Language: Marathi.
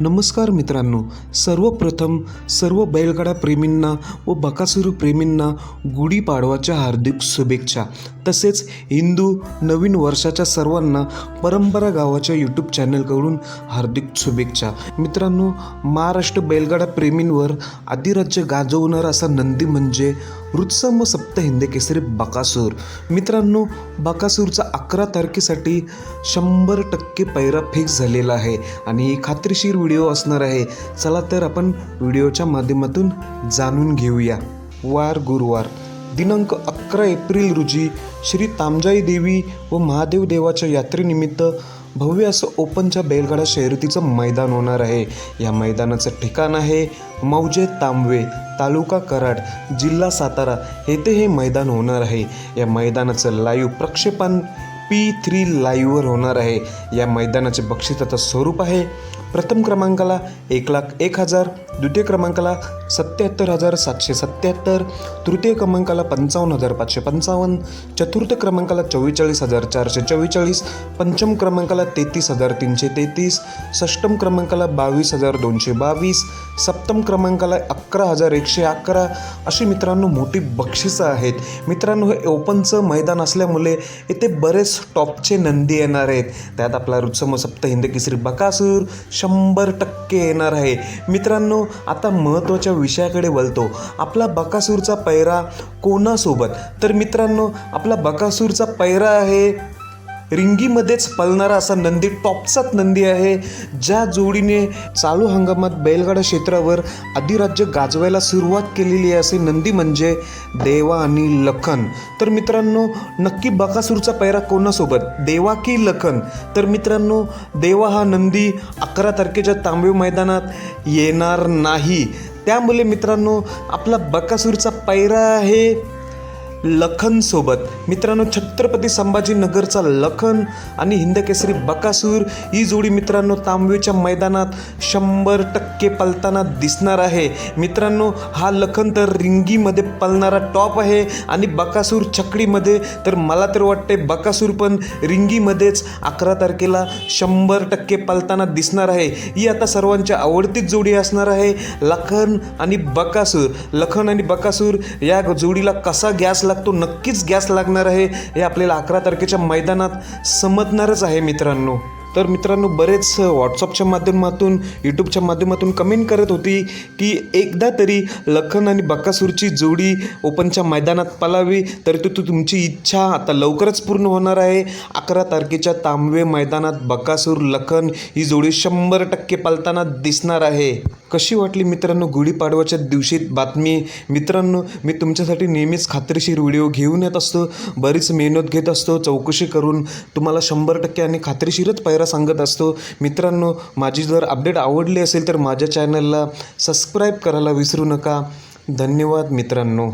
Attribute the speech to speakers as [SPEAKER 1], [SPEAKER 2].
[SPEAKER 1] नमस्कार मित्रांनो. सर्वप्रथम सर्व बैलगाडा प्रेमींना व बकासुरू प्रेमींना गुढीपाडवाच्या हार्दिक शुभेच्छा. तसेच हिंदू नवीन वर्षाच्या सर्वांना परंपरा गावाच्या यूट्यूब चॅनलकडून हार्दिक शुभेच्छा. मित्रांनो महाराष्ट्र बैलगाडा प्रेमींवर आदिराज्य गाजवणार असा नंदी म्हणजे वृत्सम सप्त हिंदे केसरी बकासूर. मित्रांनो बकासूरचा अकरा तारखेसाठी शंभर टक्के पैरा फिक्स झालेला आहे आणि खात्रीशीर व्हिडिओ असणार आहे. चला तर आपण व्हिडिओच्या माध्यमातून जाणून घेऊया. वार गुरुवार दिनांक अकरा एप्रिल रोजी श्री तामजाई देवी व महादेव देवाच्या यात्रेनिमित्त भव्य असं ओपनच्या बैलगाडा शर्यतीचं मैदान होणार आहे. या मैदानाचं ठिकाण आहे मौजे तांबवे तालुका कराड जिल्हा सातारा. येथे हे मैदान होणार आहे. या मैदानाचं लाईव्ह प्रक्षेपण पी थ्री लाईव्हवर होणार आहे. या मैदानाचे बक्षिसाचं स्वरूप आहे. प्रथम क्रमांकाला एक लाख एक हजार द्वितीय क्रमांकाला सत्याहत्तर हजार सातशे सत्याहत्तर तृतीय क्रमांकाला पंचावन्न हजार पाचशे पंचावन्न चतुर्थ क्रमांकाला चव्वेचाळीस हजार चारशे चव्वेचाळीस पंचम क्रमांकाला तेहतीस हजार तीनशे तेहतीस षष्टम क्रमांकाला बावीस हजार दोनशे बावीस सप्तम क्रमांकाला अकरा हजार एकशे अकरा. अशी मित्रांनो मोठी बक्षिसं आहेत. मित्रांनो हे ओपनचं मैदान असल्यामुळे इथे बरेच टॉपचे नंदी येणार आहेत. त्यात आपला रुत्सम सप्त हिंद केसरी बकासूर शंभर टक्के येणार आहे. मित्रांनो आता महत्त्वाच्या विषयाकडे वळतो. आपला बकासूरचा पैरा कोणासोबत? तर मित्रांनो आपला बकासूरचा पैरा आहे रिंगीमध्येच पळणारा असा नंदी टॉपचाच नंदी आहे ज्या जोडीने चालू हंगामात बैलगाडा क्षेत्रावर अधिराज्य गाजवायला सुरुवात केलेली आहे असे नंदी म्हणजे देवा आणि लखन. तर मित्रांनो नक्की बकासूरचा पैरा कोणासोबत? देवा की लखन? तर मित्रांनो देवा हा नंदी अकरा तारखेच्या तांबे मैदानात येणार नाही. त्यामुळे मित्रांनो आपला बकासूरचा पैरा आहे लखनसोबत मित्रांनो छत्रपती संभाजीनगरचा लखन आणि हिंदकेसरी बकासूर ही जोडी मित्रांनो तांबवीच्या मैदानात शंभर टक्के पलताना दिसणार आहे. मित्रांनो हा लखन तर रिंगीमध्ये पलणारा टॉप आहे आणि बकासूर छकडीमध्ये तर मला तर वाटते बकासूर पण रिंगीमध्येच अकरा तारखेला शंभर टक्के पलताना दिसणार आहे. ही आता सर्वांच्या आवडतीच जोडी असणार आहे लखन आणि बकासूर. लखन आणि बकासूर या जोडीला कसा गॅस लागतो नक्कीच गॅस लागणार आहे हे आपल्याला अकरा तारखेच्या मैदानात समजणारच आहे मित्रांनो. तर मित्रांनो बरेच व्हॉट्सअपच्या माध्यमातून यूट्यूबच्या माध्यमातून कमेंट करत होती की एकदा तरी लखन आणि बकासूरची जोडी ओपनच्या मैदानात पलावी तर ती तू तुमची इच्छा आता लवकरच पूर्ण होणार आहे. अकरा तारखेच्या तांबवे मैदानात बकासूर लखन ही जोडी शंभर टक्के पालताना दिसणार आहे. कशी वाटली मित्रांनो गुढीपाडवाच्या दिवशी बातमी? मित्रांनो मी तुमच्यासाठी नेहमीच खात्रीशीर व्हिडिओ घेऊन येत असतो बरीच मेहनत घेत असतो चौकशी करून तुम्हाला शंभर टक्के आणि खात्रीशीरच पैरा सांगत असतो. मित्रांनो माझी जर अपडेट आवडली असेल तर माझ्या चॅनलला सबस्क्राईब करायला विसरू नका. धन्यवाद मित्रांनो.